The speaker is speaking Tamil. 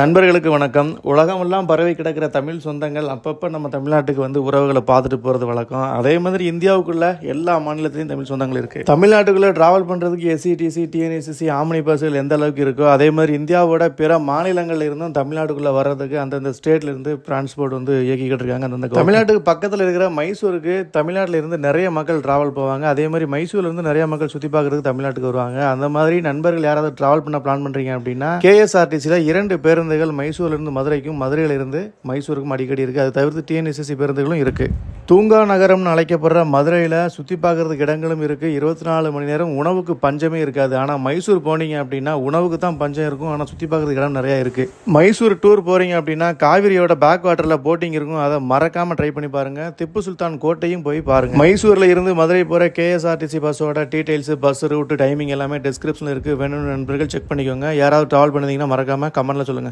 நண்பர்களுக்கு வணக்கம். உலகமெல்லாம் பரவி கிடக்கிற தமிழ் சொந்தங்கள் அப்பப்போ நம்ம தமிழ்நாட்டுக்கு வந்து உறவுகளை பார்த்துட்டு போகிறது வழக்கம். அதே மாதிரி இந்தியாவுக்குள்ள எல்லா மாநிலத்திலையும் தமிழ் சொந்தங்கள் இருக்குது தமிழ்நாட்டுக்குள்ளே ட்ராவல் பண்ணுறதுக்கு எஸ்சிடிசி டிஎன்எஸ்சிசி டிஎன்எஸ்சி ஆம்னி பஸ்ஸுகள் எந்த அளவுக்கு இருக்கோ அதே மாதிரி இந்தியாவோட பிற மாநிலங்களில் இருந்தும் தமிழ்நாட்டுக்குள்ளே வர்றதுக்கு அந்தந்த ஸ்டேட்லேருந்து டிரான்ஸ்போர்ட் வந்து இயக்கிக்கிட்டு இருக்காங்க அந்தந்த தமிழ்நாட்டுக்கு பக்கத்தில் இருக்கிற மைசூருக்கு தமிழ்நாட்டில் இருந்து நிறைய மக்கள் ட்ராவல் போவாங்க. அதே மாதிரி மைசூர்லேருந்து நிறைய மக்கள் சுற்றி பார்க்குறதுக்கு தமிழ்நாட்டுக்கு வருவாங்க. அந்த மாதிரி நண்பர்கள் யாராவது ட்ராவல் பண்ண பிளான் பண்ணுறீங்க அப்படின்னா கேஎஸ்ஆர்டிசியில் இரண்டு பேர் பேருந்துகள் மைசூர்லேருந்து மதுரைக்கும் மதுரையிலிருந்து மைசூருக்கும் அடிக்கடி இருக்குது அது தவிர்த்து டிஎன்எஸ்எஸ்சி பேருந்துகளும் இருக்குது தூங்கா நகரம்னு அழைக்கப்படுற மதுரையில் சுற்றி பார்க்கறதுக்கு இடங்களும் இருக்குது இருபத்தி நாலு மணி நேரம் உணவுக்கு பஞ்சமே இருக்காது. ஆனால் மைசூர் போனீங்க அப்படின்னா உணவுக்கு தான் பஞ்சம் இருக்கும். ஆனால் சுற்றி பார்க்குறதுக்கு இடம் நிறையா இருக்குது மைசூர் டூர் போகிறீங்க அப்படின்னா காவிரியோட பேக் வாட்டரில் போட்டிங் இருக்கும். அதை மறக்காமல் ட்ரை பண்ணி பாருங்கள் திப்பு சுல்தான் கோட்டையும் போய் பாருங்கள் மைசூரில் இருந்து மதுரை போகிற கேஎஸ்ஆர்டிசி பஸ்ஸோட டீட்டெயில்ஸ் பஸ் ரூட்டு டைமிங் எல்லாமே டிஸ்கிரிப்ஷனில் இருக்குது வேணும்னு நண்பர்கள் செக் பண்ணிக்கோங்க. யாராவது ட்ராவல் பண்ணிங்கன்னா மறக்காமல் கமெண்ட்டில் சொல்லுங்கள்